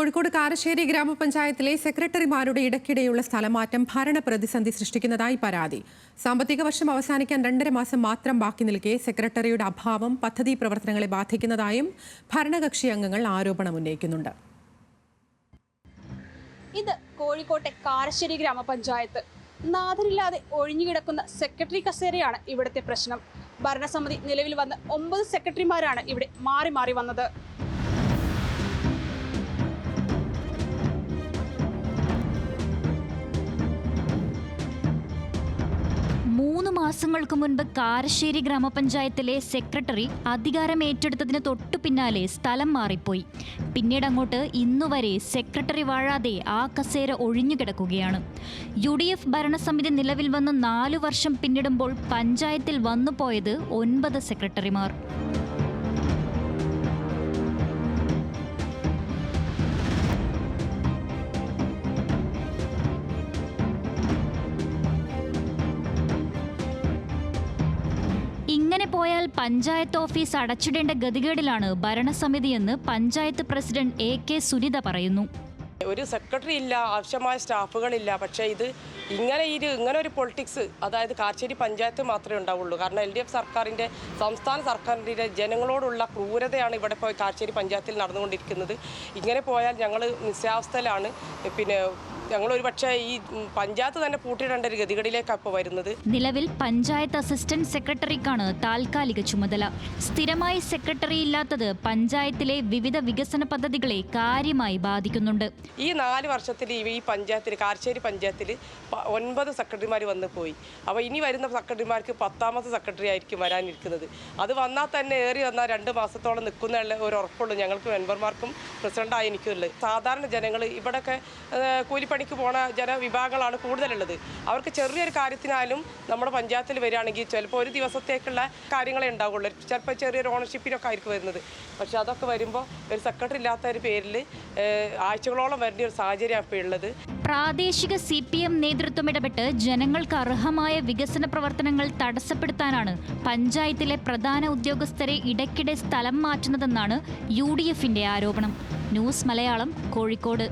കോഴിക്കോട് കാരശ്ശേരി ഗ്രാമപഞ്ചായത്തിലെ സെക്രട്ടറിമാരുടെ ഇടയ്ക്കിടെയുള്ള സ്ഥലമാറ്റം ഭരണ പ്രതിസന്ധി സൃഷ്ടിക്കുന്നതായി പരാതി. സാമ്പത്തിക വർഷം അവസാനിക്കാൻ രണ്ടര മാസം മാത്രം ബാക്കി നിൽക്കെ സെക്രട്ടറിയുടെ അഭാവം പദ്ധതി പ്രവർത്തനങ്ങളെ ബാധിക്കുന്നതായും ഭരണകക്ഷി അംഗങ്ങൾ ആരോപണം ഉന്നയിക്കുന്നുണ്ട്. ഇത് കോഴിക്കോട്ടെ കാരശ്ശേരി ഗ്രാമപഞ്ചായത്ത്. നാഥനില്ലാതെ ഒഴിഞ്ഞുകിടക്കുന്ന സെക്രട്ടറി കസേരയാണ് ഇവിടുത്തെ പ്രശ്നം. ഭരണസമിതി നിലവിൽ വന്ന് ഒമ്പത് സെക്രട്ടറിമാരാണ് ഇവിടെ മാറി മാറി വന്നത്. മാസങ്ങൾക്ക് മുൻപ് കാരശ്ശേരി ഗ്രാമപഞ്ചായത്തിലെ സെക്രട്ടറി അധികാരം ഏറ്റെടുത്തതിന് തൊട്ടു പിന്നാലെ സ്ഥലം മാറിപ്പോയി. പിന്നീട് അങ്ങോട്ട് ഇന്നുവരെ സെക്രട്ടറി വാഴാതെ ആ കസേര ഒഴിഞ്ഞു കിടക്കുകയാണ്. യു ഡി എഫ് ഭരണസമിതി നിലവിൽ വന്ന് നാലു വർഷം പിന്നിടുമ്പോൾ പഞ്ചായത്തിൽ വന്നുപോയത് ഒൻപത് സെക്രട്ടറിമാർ. ഇങ്ങനെ പോയാൽ പഞ്ചായത്ത് ഓഫീസ് അടച്ചിടേണ്ട ഗതികേടിലാണ് ഭരണസമിതിയെന്ന് panchayat president A K Sunitha പറയുന്നു. ഒരു സെക്രട്ടറി ഇല്ല ആവശ്യമായ സ്റ്റാഫുകളില്ല. പക്ഷേ ഇത് ഇങ്ങനെ ഈ ഇങ്ങനെ ഒരു പൊളിറ്റിക്സ് അതായത് കാർച്ചേരി പഞ്ചായത്ത് മാത്രമേ ഉണ്ടാവുള്ളൂ. കാരണം എൽ ഡി എഫ് സർക്കാരിന്റെ സംസ്ഥാന സർക്കാരിന്റെ ജനങ്ങളോടുള്ള ക്രൂരതയാണ് ഇവിടെ ഇപ്പോൾ കാർച്ചേരി പഞ്ചായത്തിൽ നടന്നുകൊണ്ടിരിക്കുന്നത്. ഇങ്ങനെ പോയാൽ ഞങ്ങൾ നിസ്സാവസ്ഥയിലാണ്. പിന്നെ ഞങ്ങൾ ഒരു പക്ഷേ ഈ പഞ്ചായത്ത് തന്നെ പൂട്ടിയിടേണ്ട ഒരു ഗതികളിലേക്കാണ് ഇപ്പോൾ വരുന്നത്. നിലവിൽ പഞ്ചായത്ത് അസിസ്റ്റന്റ് സെക്രട്ടറിക്കാണ് താൽക്കാലിക ചുമതല. സ്ഥിരമായി സെക്രട്ടറി ഇല്ലാത്തത് പഞ്ചായത്തിലെ വിവിധ വികസന പദ്ധതികളെ കാര്യമായി ബാധിക്കുന്നുണ്ട്. ഈ നാല് വർഷത്തിൽ ഈ പഞ്ചായത്തിൽ കാർശ്ശേരി പഞ്ചായത്തിൽ ഒൻപത് സെക്രട്ടറിമാർ വന്നു പോയി. അപ്പോൾ ഇനി വരുന്ന സെക്രട്ടറിമാർക്ക് പത്താമത്തെ സെക്രട്ടറി ആയിരിക്കും വരാനിരിക്കുന്നത്. അത് വന്നാൽ തന്നെ ഏറി വന്നാൽ രണ്ട് മാസത്തോളം നിൽക്കുന്ന ഒരു ഉറപ്പുള്ളൂ ഞങ്ങൾക്ക് മെമ്പർമാർക്കും പ്രസിഡന്റായി എനിക്കുള്ളത്. സാധാരണ ജനങ്ങൾ ഇവിടെയൊക്കെ ഏഹ്, കൂലിപ്പണിക്ക് പോണ ജനവിഭാഗങ്ങളാണ് കൂടുതലുള്ളത്. അവർക്ക് ചെറിയൊരു കാര്യത്തിനാലും നമ്മുടെ പഞ്ചായത്തിൽ വരികയാണെങ്കിൽ ചിലപ്പോൾ ഒരു ദിവസത്തേക്കുള്ള കാര്യങ്ങളെ ഉണ്ടാവുള്ളൂ. ചിലപ്പോൾ ചെറിയൊരു ഓണർഷിപ്പിനൊക്കെ ആയിരിക്കും വരുന്നത്. പക്ഷെ അതൊക്കെ വരുമ്പോൾ ഒരു സെക്രട്ടറി ഇല്ലാത്ത ഒരു പേരിൽ ആഴ്ചകളോളം വരേണ്ട ഒരു സാഹചര്യമാണ് ഇപ്പോൾ ഉള്ളത്. പ്രാദേശിക സി പി എം നേതൃത്വം ഇടപെട്ട് ജനങ്ങൾക്ക് അർഹമായ വികസന പ്രവർത്തനങ്ങൾ തടസ്സപ്പെടുത്താനാണ് പഞ്ചായത്തിലെ പ്രധാന ഉദ്യോഗസ്ഥരെ ഇടയ്ക്കിടെ സ്ഥലം മാറ്റുന്നതെന്നാണ് യു ഡി എഫിന്റെ ആരോപണം. ന്യൂസ് മലയാളം കോഴിക്കോട്.